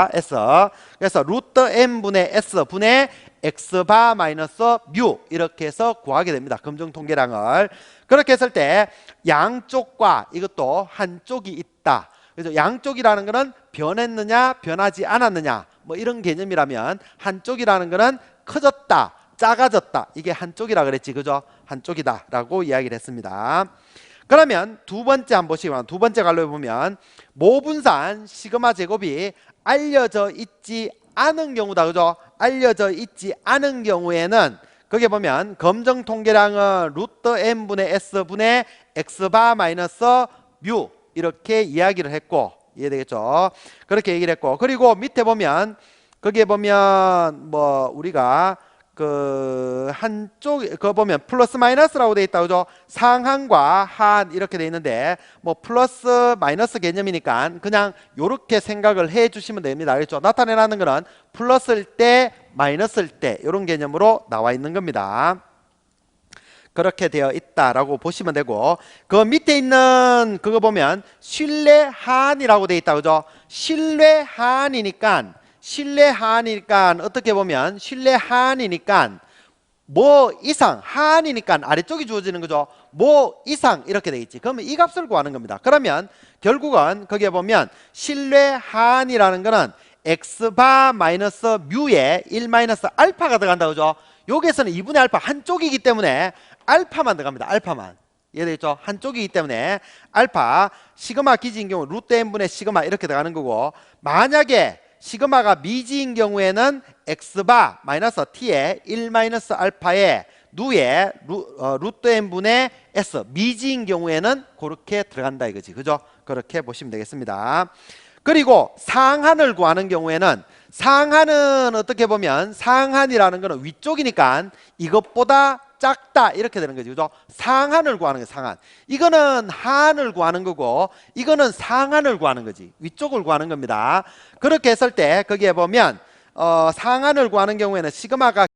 자 S 그래서 루트 n분의 S 분의 x바 마이너스 뮤 이렇게 해서 구하게 됩니다. 검정 통계량을 그렇게 했을 때 양쪽과 이것도 한쪽이 있다. 그래서 양쪽이라는 것은 변했느냐 변하지 않았느냐 뭐 이런 개념이라면 한쪽이라는 것은 커졌다 작아졌다 이게 한쪽이라 그랬지 그죠 한쪽이다라고 이야기를 했습니다. 그러면 두 번째 한번 보시면 두 번째 갈로 보면 모분산 시그마 제곱이 알려져 있지 않은 경우다. 그죠? 알려져 있지 않은 경우에는 거기에 보면 검정 통계량은 루트 n분의 s분의 x바 마이너스 뮤 이렇게 이야기를 했고 이해되겠죠? 그렇게 얘기를 했고 그리고 밑에 보면 거기에 보면 뭐 우리가 그 한쪽 그 보면 플러스 마이너스라고 돼 있다 그죠? 상한과 한 이렇게 돼 있는데 뭐 플러스 마이너스 개념이니까 그냥 요렇게 생각을 해 주시면 됩니다. 알겠죠? 나타내라는 거는 플러스일 때 마이너스일 때 이런 개념으로 나와 있는 겁니다. 그렇게 되어 있다라고 보시면 되고 그 밑에 있는 그거 보면 신뢰 한이라고 돼 있다 그죠? 신뢰 한이니까 신뢰 한이니까 어떻게 보면 신뢰 한이니까 뭐 이상 한이니까 아래쪽이 주어지는 거죠. 뭐 이상 이렇게 돼 있지. 그러면 이 값을 구하는 겁니다. 그러면 결국은 거기에 보면 신뢰 한이라는 거는 x바 마이너스 뮤에 1 마이너스 알파가 들어간다 그죠. 여기에서는 2분의 알파 한쪽이기 때문에 알파만 들어갑니다. 알파만. 이해되겠죠? 한쪽이기 때문에 알파 시그마 기지인 경우 루트 n분의 시그마 이렇게 들어가는 거고 만약에 시그마가 미지인 경우에는 x바 마이너스 t에 1 마이너스 알파에 누에 루, 어, 루트 n분의 s 미지인 경우에는 그렇게 들어간다 이거지 그죠? 그렇게 보시면 되겠습니다 그리고 상한을 구하는 경우에는 상한은 어떻게 보면 상한이라는 거는 위쪽이니까 이것보다 작다 이렇게 되는 거죠. 상한을 구하는 게 상한. 이거는 하한을 구하는 거고 이거는 상한을 구하는 거지. 위쪽을 구하는 겁니다. 그렇게 했을 때 거기에 보면 어, 상한을 구하는 경우에는 시그마가